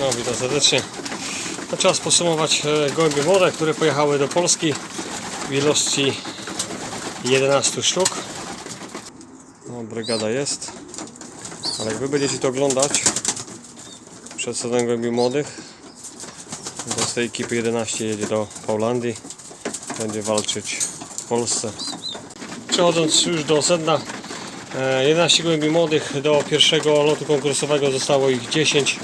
No, witam serdecznie. No, czas podsumować e, gołębie młode, które pojechały do Polski w ilości 11 sztuk. No, brygada jest. Ale jak wy będziecie to oglądać przed sezonem gołębi młodych, to z tej ekipy 11 jedzie do Paulandii. Będzie walczyć w Polsce. Przechodząc już do sedna, e, 11 gołębi młodych do pierwszego lotu konkursowego zostało ich 10,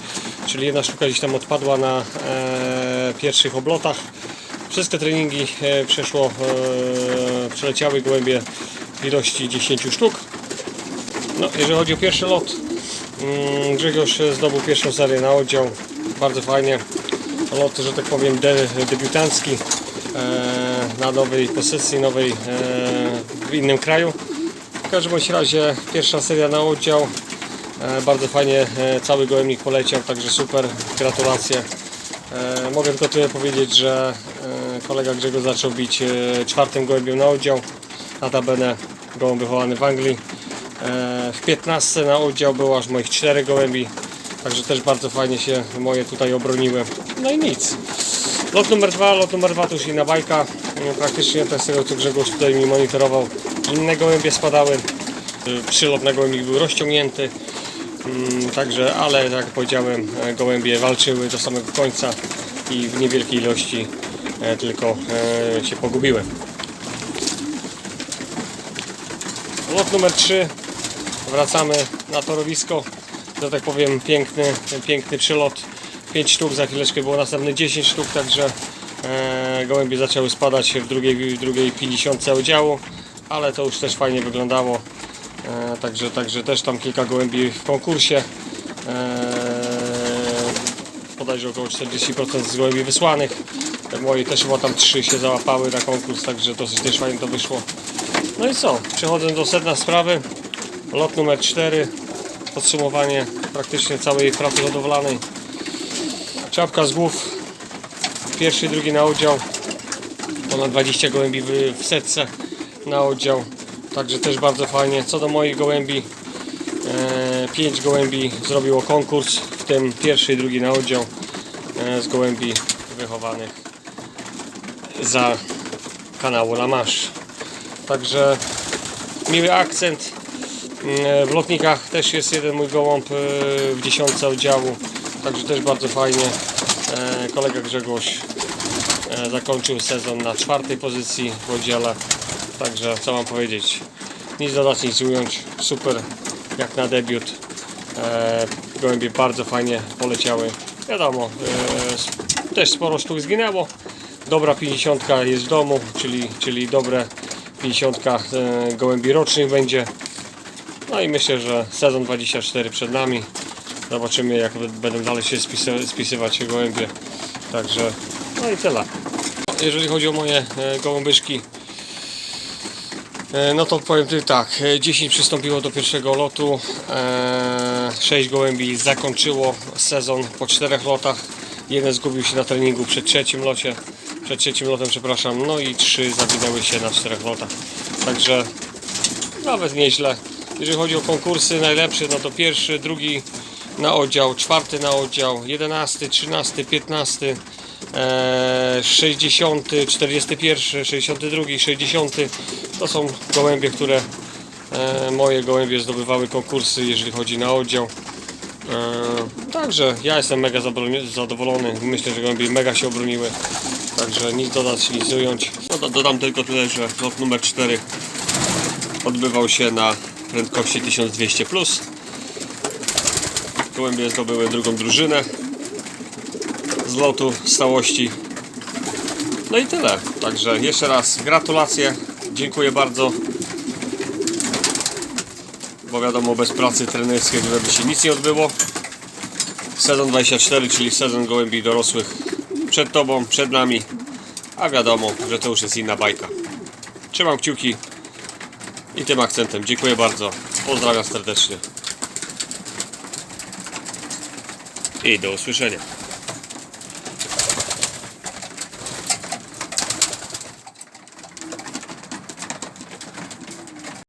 czyli jedna sztuka gdzieś tam odpadła na e, pierwszych oblotach. Wszystkie treningi e, przeszło, e, przeleciały gołębie w ilości 10 sztuk. No, jeżeli chodzi o pierwszy lot, mm, Grzegorz zdobył pierwszą serię na oddział, bardzo fajnie. Lot, że tak powiem, de, debiutancki na nowej pozycji, nowej w innym kraju. W każdym razie pierwsza seria na oddział. E, bardzo fajnie e, cały gołębnik poleciał, także super, gratulacje. E, mogę tylko tyle powiedzieć, że kolega Grzegorz zaczął bić czwartym gołębiem na oddział. Notabene gołąb wychowany w Anglii. W 15 na oddział było aż moich 4 gołębi. Także też bardzo fajnie się moje tutaj obroniły. No i nic. Lot numer dwa, lot numer dwa to już inna bajka. Praktycznie to z tego co Grzegorz tutaj mi monitorował. Inne gołębie spadały. Przylot na był rozciągnięty. Także, ale jak powiedziałem, e, gołębie walczyły do samego końca i w niewielkiej ilości e, tylko e, się pogubiły. Lot numer 3. Wracamy na torowisko. Że tak powiem, piękny, piękny przylot. 5 sztuk, za chwileczkę było następne 10 sztuk, także gołębie zaczęły spadać w drugiej, w drugiej 50 oddziału, ale to już też fajnie wyglądało. E, także, także też tam kilka gołębi w konkursie. E, bodajże około 40% z gołębi wysłanych. Te moje też chyba tam 3 się załapały na konkurs, także dosyć też fajnie to wyszło. No i co? Przechodzę do sedna sprawy. Lot numer 4. Podsumowanie praktycznie całej pracy hodowlanej. Czapka z głów. Pierwszy, drugi na oddział. Ponad 20 gołębi w, w setce na oddział. Także też bardzo fajnie. Co do moich gołębi. 5 gołębi zrobiło konkurs, w tym pierwszy i drugi na oddział e, z gołębi wychowanych za kanału Lamasz. Także miły akcent. Mm, W lotnikach też jest jeden mój gołąb e, w dziesiątce oddziału. Także też bardzo fajnie. E, Kolega Grzegorz e, zakończył sezon na czwartej pozycji w oddziale. Także co mam powiedzieć? Nic dodać, nic ująć. Super jak na debiut. E, Gołębie bardzo fajnie poleciały. Wiadomo, e, też sporo sztuk zginęło. Dobra 50 jest w domu, czyli, czyli dobre 50 e, gołębi rocznych będzie. No i myślę, że sezon 24 przed nami. Zobaczymy jak będą dalej się spisa- spisywać gołębie. Także no i tyle. Jeżeli chodzi o moje e, gołąbyszki, no to powiem Ty tak, e, 10 przystąpiło do pierwszego lotu, e, 6 gołębi zakończyło sezon po 4 lotach, jeden zgubił się na treningu przed trzecim locie, przed trzecim lotem przepraszam, no i 3 zawinęły się na 4 lotach. Także nawet nieźle. Jeżeli chodzi o konkursy, najlepszy, no to pierwszy, drugi na oddział, czwarty na oddział, 11, 13, 15, e, 60, 41, 62, 60. To są gołębie, które e, moje gołębie zdobywały konkursy, jeżeli chodzi na oddział. E, także ja jestem mega zadowolony. Myślę, że gołębie mega się obroniły. Także nic dodać, nic ująć. No, do- dodam tylko tyle, że lot numer 4 odbywał się na prędkości 1200 plus. Gołębie zdobyły drugą drużynę z lotu stałości. No i tyle. Także jeszcze raz gratulacje. Dziękuję bardzo. Bo wiadomo, bez pracy trenerskiej żeby się nic nie odbyło. Sezon 24, czyli sezon gołębi dorosłych przed Tobą, przed nami. A wiadomo, że to już jest inna bajka. Trzymam kciuki i tym akcentem. Dziękuję bardzo. Pozdrawiam serdecznie. I do usłyszenia.